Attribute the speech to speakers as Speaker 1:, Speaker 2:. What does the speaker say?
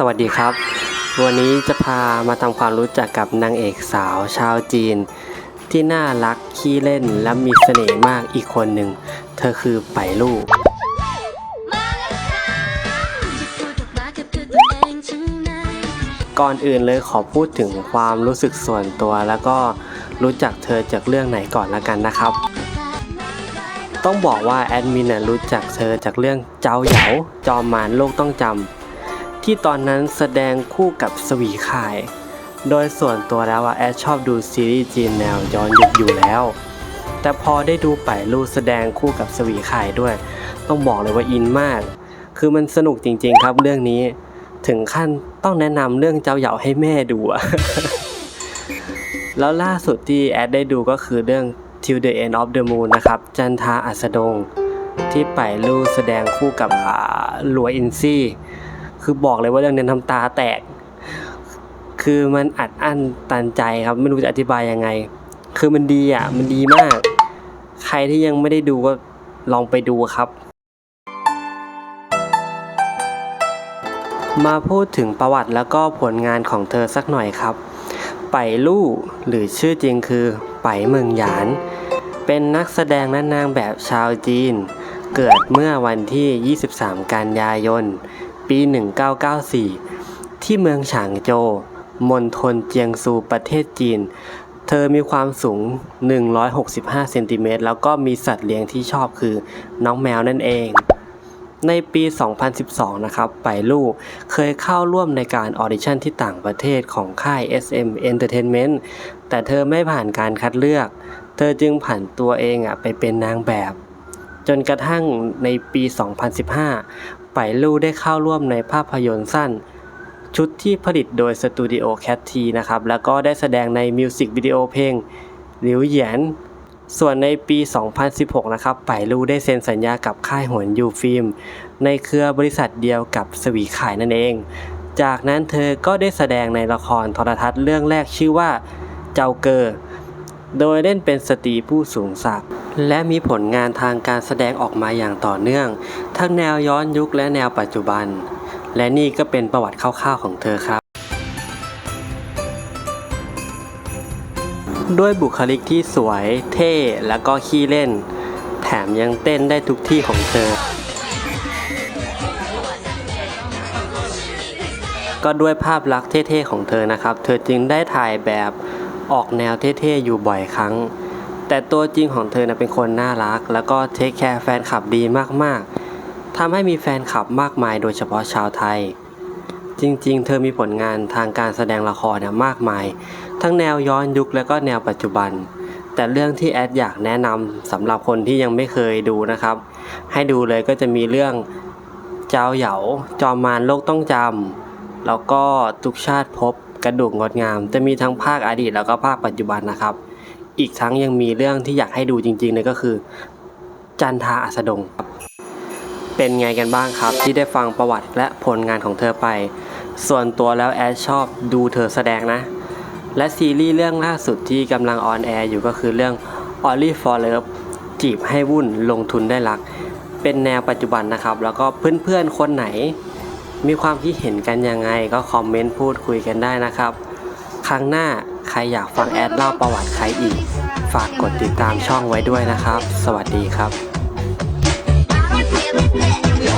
Speaker 1: สวัสดีครับ วันนี้จะพามาทำความรู้จักกับนางเอกสาวชาวจีน ที่น่ารักขี้เล่นและมีเสน่ห์มากอีกคนหนึ่ง เธอคือไปลู่ก่อนอื่นเลยขอพูดถึงความรู้สึกส่วนตัว แล้วก็รู้จักเธอจากเรื่องไหนก่อนละกันนะครับ ต้องบอกว่าแอดมินรู้จักเธอจากเรื่องเจ้าเหยาจอมมารโลกต้องจำ ที่ตอนนั้นแสดงคู่กับสวีข่าย โดยส่วนตัวแล้วอะแอดชอบดูซีรีส์จีนแนวย้อนยุคอยู่แล้ว แต่พอได้ดูไปลูแสดงคู่กับสวีข่ายด้วย ต้องบอกเลยว่าอินมาก คือมันสนุกจริงๆครับเรื่องนี้ ถึงขั้นต้องแนะนำเรื่องเจ้าเหยาให้แม่ดูอะแล้วล่าสุดที่แอดได้ดูก็คือเรื่อง Till the End of the Moon นะครับ จันทาอัสดง ที่ไปลูแสดงคู่กับหลัวอินซี่ คือบอกเลยว่าเรื่องนี้น้ำตาแตก คือมันอัดอั้นตันใจครับ ไม่รู้จะอธิบายยังไง คือมันดีอะ มันดีมาก ใครที่ยังไม่ได้ดูก็ลองไปดูครับ มาพูดถึงประวัติแล้วก็ผลงานของเธอสักหน่อยครับ ไปลู่หรือชื่อจริงคือ ไปเมืองหยาน เป็นนักแสดงและนางแบบชาวจีน เกิดเมื่อวันที่ 23 กันยายน ปี 1994 ที่เมืองฉางโจวมณฑลเจียงซูประเทศจีน เธอมีความสูง 165 เซนติเมตรแล้วก็มีสัตว์เลี้ยงที่ชอบคือน้องแมวนั่นเอง ในปี 2012 นะครับไปลู่เคยเข้าร่วมในการออดิชั่นที่ต่างประเทศของค่าย SM Entertainment แต่เธอไม่ผ่านการคัดเลือก เธอจึงผ่านตัวเองอะไปเป็นนางแบบจนกระทั่งในปี 2015 ไปลู่ได้เข้าร่วมในภาพยนตร์สั้น ชุดที่ผลิตโดยสตูดิโอแคททีนะครับ แล้วก็ได้แสดงในมิวสิกวิดีโอเพลงหลิวเหยียน ส่วนในปี 2016 นะครับไปลู่ได้เซ็นสัญญากับค่ายหวนยูฟิล์มในเครือบริษัทเดียวกับสวีขายนั่นเอง จากนั้นเธอก็ได้แสดงในละครโทรทัศน์เรื่องแรกชื่อว่าเจ้าเกอโดยเล่นเป็นสตรีผู้สูงศักดิ์และมีผลงานทางการแสดงออกมาอย่างต่อเนื่อง ทั้งแนวย้อนยุคและแนวปัจจุบัน และนี่ก็เป็นประวัติคร่าวๆของเธอครับ ด้วยบุคลิกที่สวย เท่ แล้วก็ขี้เล่น แถมยังเต้นได้ทุกที่ของเธอ ก็ด้วยภาพลักษณ์เท่ๆของเธอนะครับ เธอจึงได้ถ่ายแบบออกแนวเท่ๆอยู่บ่อยครั้ง แต่ตัวจริงของเธอนะเป็นคนน่ารัก แล้วก็เทคแคร์แฟนคลับดีมากๆทำให้มีแฟนคลับมากมายโดยเฉพาะชาวไทย จริงๆ เธอมีผลงานทางการแสดงละครนี่ยมากมาย ทั้งแนวย้อนยุคและก็แนวปัจจุบัน แต่เรื่องที่แอดอยากแนะนำสำหรับคนที่ยังไม่เคยดูนะครับ ให้ดูเลยก็จะมีเรื่องเจ้าเหยาจอมมารโลกต้องจำแล้วก็ทุกชาติพบกระดูกงดงาม จะมีทั้งภาคอดีตแล้วก็ภาคปัจจุบันนะครับ อีกทั้งยังมีเรื่องที่อยากให้ดูจริงๆเลยก็คือ จันทาอัสดงครับเป็นไงกันบ้างครับ ที่ได้ฟังประวัติและผลงานของเธอไป ส่วนตัวแล้วแอดชอบดูเธอแสดงนะ และซีรีส์เรื่องล่าสุดที่กำลังออนแอร์อยู่ก็คือเรื่อง o n l y for Love จีบให้วุ่นลงทุนได้รัก เป็นแนวปัจจุบันนะครับ แล้วก็เพื่อนๆคนไหน มีความคิดเห็นกันยังไงก็คอมเมนต์พูดคุยกันได้นะครับ ครั้งหน้า ใครอยากฟังแอดเล่าประวัติใครอีก ฝากกดติดตามช่องไว้ด้วยนะครับ สวัสดีครับ
Speaker 2: Yeah.